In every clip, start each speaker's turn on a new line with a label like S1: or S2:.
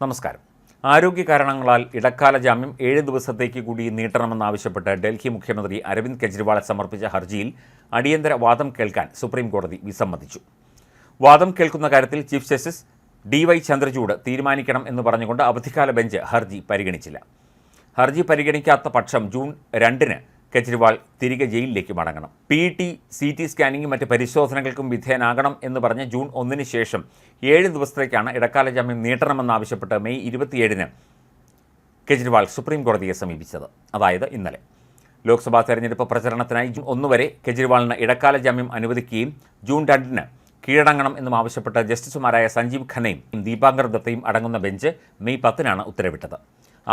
S1: നമസ്കാരം. ആരോഗ്യ കാരണങ്ങളാൽ ഇടക്കാല ജാമ്യം ഏഴ് ദിവസത്തേക്ക് കൂടി നീട്ടണമെന്നാവശ്യപ്പെട്ട് ഡൽഹി മുഖ്യമന്ത്രി അരവിന്ദ് കെജ്രിവാൾ സമർപ്പിച്ച ഹർജിയിൽ അടിയന്തര വാദം കേൾക്കാൻ സുപ്രീം കോടതി വിസമ്മതിച്ചു. വാദം കേൾക്കുന്ന കാര്യത്തിൽ chief justice D Y Chandrachud തീരുമാനിക്കണം എന്ന് പറഞ്ഞുകൊണ്ട് അവധിക്കാല ബെഞ്ച് ഹർജി പരിഗണിച്ചില്ല. ഹർജി പരിഗണിക്കാത്ത പക്ഷം ജൂൺ രണ്ടിന് കെജ്രിവാൾ തിരികെ ജയിലിലേക്ക് മടങ്ങണം. പി ടി സി ടി സ്കാനിങ്ങും മറ്റ് പരിശോധനകൾക്കും വിധേയനാകണം എന്ന് പറഞ്ഞ് ജൂൺ ഒന്നിന് ശേഷം ഏഴ് ദിവസത്തേക്കാണ് ഇടക്കാല ജാമ്യം നീട്ടണമെന്നാവശ്യപ്പെട്ട് മെയ് ഇരുപത്തിയേഴിന് കെജ്രിവാൾ സുപ്രീം കോടതിയെ സമീപിച്ചത്. അതായത് ഇന്നലെ. ലോക്സഭാ തെരഞ്ഞെടുപ്പ് പ്രചരണത്തിനായി ജൂൺ ഒന്ന് വരെ കെജ്രിവാളിന് ഇടക്കാല ജാമ്യം അനുവദിക്കുകയും ജൂൺ രണ്ടിന് കീഴടങ്ങണം എന്നും ആവശ്യപ്പെട്ട് ജസ്റ്റിസുമാരായ സഞ്ജീവ് ഖന്നയും ദീപാങ്കർ ദത്തയും അടങ്ങുന്ന ബെഞ്ച് മെയ് പത്തിനാണ് ഉത്തരവിട്ടത്.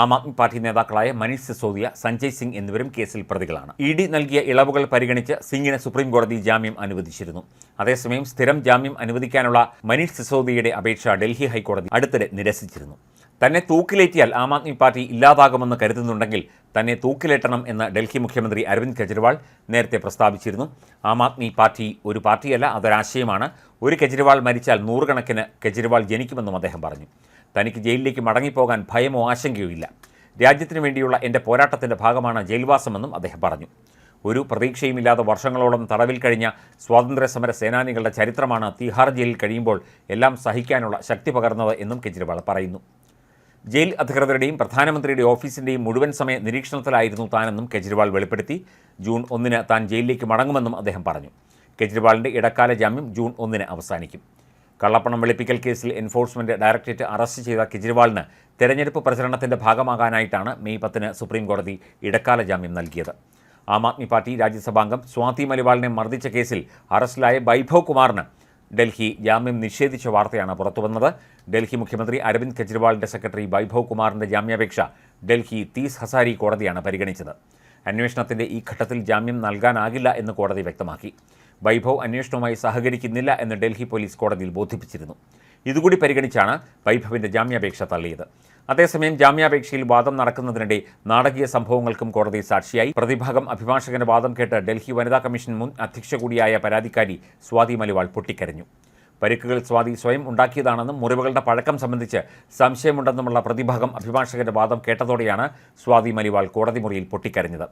S1: ആം ആദ്മി പാർട്ടി നേതാക്കളായ മനീഷ് സിസോദിയ സഞ്ജയ് സിംഗ് എന്നിവരും കേസിൽ പ്രതികളാണ്. ഇ ഡി നൽകിയ ഇളവുകൾ പരിഗണിച്ച് സിംഗിന് സുപ്രീം കോടതി ജാമ്യം അനുവദിച്ചിരുന്നു. അതേസമയം സ്ഥിരം ജാമ്യം അനുവദിക്കാനുള്ള മനീഷ് സിസോദിയയുടെ അപേക്ഷ ഡൽഹി ഹൈക്കോടതി അടുത്തിടെ നിരസിച്ചിരുന്നു. തന്നെ തൂക്കിലേറ്റിയാൽ ആം ആദ്മി പാർട്ടി ഇല്ലാതാകുമെന്ന് കരുതുന്നുണ്ടെങ്കിൽ തന്നെ തൂക്കിലേറ്റണം എന്ന് ഡൽഹി മുഖ്യമന്ത്രി അരവിന്ദ് കെജ്രിവാൾ നേരത്തെ പ്രസ്താവിച്ചിരുന്നു. ആം ആദ്മി പാർട്ടി ഒരു പാർട്ടിയല്ല അതൊരാശയമാണ്. ഒരു കെജ്രിവാൾ മരിച്ചാൽ നൂറുകണക്കിന് കെജ്രിവാൾ ജനിക്കുമെന്നും അദ്ദേഹം പറഞ്ഞു. തനിക്ക് ജയിലിലേക്ക് മടങ്ങിപ്പോകാൻ ഭയമോ ആശങ്കയോ ഇല്ല. രാജ്യത്തിനു വേണ്ടിയുള്ള എന്റെ പോരാട്ടത്തിന്റെ ഭാഗമാണ് ജയിൽവാസമെന്നും അദ്ദേഹം പറഞ്ഞു. ഒരു പ്രതീക്ഷയുമില്ലാതെ വർഷങ്ങളോളം തടവിൽ കഴിഞ്ഞ സ്വാതന്ത്ര്യ സമര സേനാനികളുടെ ചരിത്രമാണ് തിഹാർ ജയിലിൽ കഴിയുമ്പോൾ എല്ലാം സഹിക്കാനുള്ള ശക്തി പകർന്നത് എന്നും കെജ്രിവാൾ പറയുന്നു. ജയിൽ അധികൃതരുടെയും പ്രധാനമന്ത്രിയുടെ ഓഫീസിന്റെയും മുഴുവൻ സമയ നിരീക്ഷണത്തിലായിരുന്നു താനെന്നും കെജ്രിവാൾ വെളിപ്പെടുത്തി. ജൂൺ ഒന്നിന് താൻ ജയിലിലേക്ക് മടങ്ങുമെന്നും അദ്ദേഹം പറഞ്ഞു. കെജ്രിവാളിന്റെ ഇടക്കാല ജാമ്യം ജൂൺ ഒന്നിന് അവസാനിക്കും. കള്ളപ്പണം വെളുപ്പിക്കൽ കേസിൽ എൻഫോഴ്സ്മെന്റ് ഡയറക്ടറേറ്റ് അറസ്റ്റ് ചെയ്ത കെജ്രിവാളിന് തെരഞ്ഞെടുപ്പ് പ്രചരണത്തിന്റെ ഭാഗമാകാനായിട്ടാണ് മെയ് പത്തിന് സുപ്രീംകോടതി ഇടക്കാല ജാമ്യം നൽകിയത്. ആം ആദ്മി പാർട്ടി രാജ്യസഭാംഗം സ്വാതി മലിവാളിനെ മർദ്ദിച്ച കേസിൽ അറസ്റ്റിലായ വൈഭവ് കുമാറിന് ഡൽഹി ജാമ്യം നിഷേധിച്ച വാർത്തയാണ് പുറത്തുവന്നത്. ഡൽഹി മുഖ്യമന്ത്രി അരവിന്ദ് കെജ്രിവാളിന്റെ സെക്രട്ടറി വൈഭവ് കുമാറിന്റെ ജാമ്യാപേക്ഷ ഡൽഹി തീസ് ഹസാരി കോടതിയാണ് പരിഗണിച്ചത്. അന്വേഷണത്തിന്റെ ഈ ഘട്ടത്തിൽ ജാമ്യം നൽകാനാകില്ല എന്ന് കോടതി വ്യക്തമാക്കി. വൈഭവ് അന്വേഷണവുമായി സഹകരിക്കുന്നില്ല എന്ന് ഡൽഹി പോലീസ് കോടതിയിൽ ബോധിപ്പിച്ചിരുന്നു. ഇതുകൂടി പരിഗണിച്ചാണ് വൈഭവിന്റെ ജാമ്യാപേക്ഷ തള്ളിയത്. അതേസമയം ജാമ്യാപേക്ഷയിൽ വാദം നടക്കുന്നതിനിടെ നാടകീയ സംഭവങ്ങൾക്കും കോടതി സാക്ഷിയായി. പ്രതിഭാഗം അഭിഭാഷകന്റെ വാദം കേട്ട് ഡൽഹി വനിതാ കമ്മീഷൻ മുൻ അധ്യക്ഷ കൂടിയായ പരാതിക്കാരി സ്വാതി മലിവാൾ പൊട്ടിക്കരഞ്ഞു. പരിക്കുകൾ സ്വാതി സ്വയം ഉണ്ടാക്കിയതാണെന്നും മുറിവുകളുടെ പഴക്കം സംബന്ധിച്ച് സംശയമുണ്ടെന്നുമുള്ള പ്രതിഭാഗം അഭിഭാഷകന്റെ വാദം കേട്ടതോടെയാണ് സ്വാതി മലിവാൾ കോടതി മുറിയിൽ പൊട്ടിക്കരഞ്ഞത്.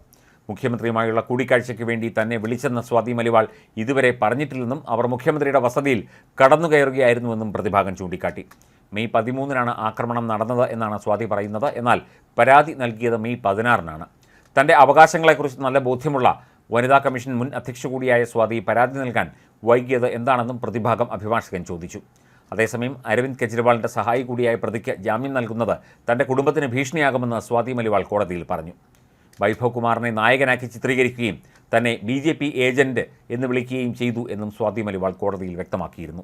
S1: മുഖ്യമന്ത്രിയുമായുള്ള കൂടിക്കാഴ്ചയ്ക്ക് വേണ്ടി തന്നെ വിളിച്ചെന്ന സ്വാതി മലിവാൾ ഇതുവരെ പറഞ്ഞിട്ടില്ലെന്നും അവർ മുഖ്യമന്ത്രിയുടെ വസതിയിൽ കടന്നു കടന്നുകയറുകയായിരുന്നുവെന്നും പ്രതിഭാഗം ചൂണ്ടിക്കാട്ടി. മെയ് പതിമൂന്നിനാണ് ആക്രമണം നടന്നത് എന്നാണ് സ്വാതി പറയുന്നത്. എന്നാൽ പരാതി നൽകിയത് മെയ് പതിനാറിനാണ്. തന്റെ അവകാശങ്ങളെക്കുറിച്ച് നല്ല ബോധ്യമുള്ള വനിതാ കമ്മീഷൻ മുൻ അധ്യക്ഷ കൂടിയായ സ്വാതി പരാതി നൽകാൻ വൈകിയത് എന്താണെന്നും പ്രതിഭാഗം അഭിഭാഷകൻ ചോദിച്ചു. അതേസമയം അരവിന്ദ് കെജ്രിവാളിന്റെ സഹായി കൂടിയായ പ്രതിക്ക് ജാമ്യം നൽകുന്നത് തന്റെ കുടുംബത്തിന് ഭീഷണിയാകുമെന്ന് സ്വാതി മലിവാൾ കോടതിയിൽ പറഞ്ഞു. വൈഭവ് കുമാറിനെ നായകനാക്കി ചിത്രീകരിക്കുകയും തന്നെ ബി ജെ പി ഏജന്റ് എന്ന് വിളിക്കുകയും ചെയ്തു എന്നും സ്വാതി മലിവാൾ കോടതിയിൽ വ്യക്തമാക്കിയിരുന്നു.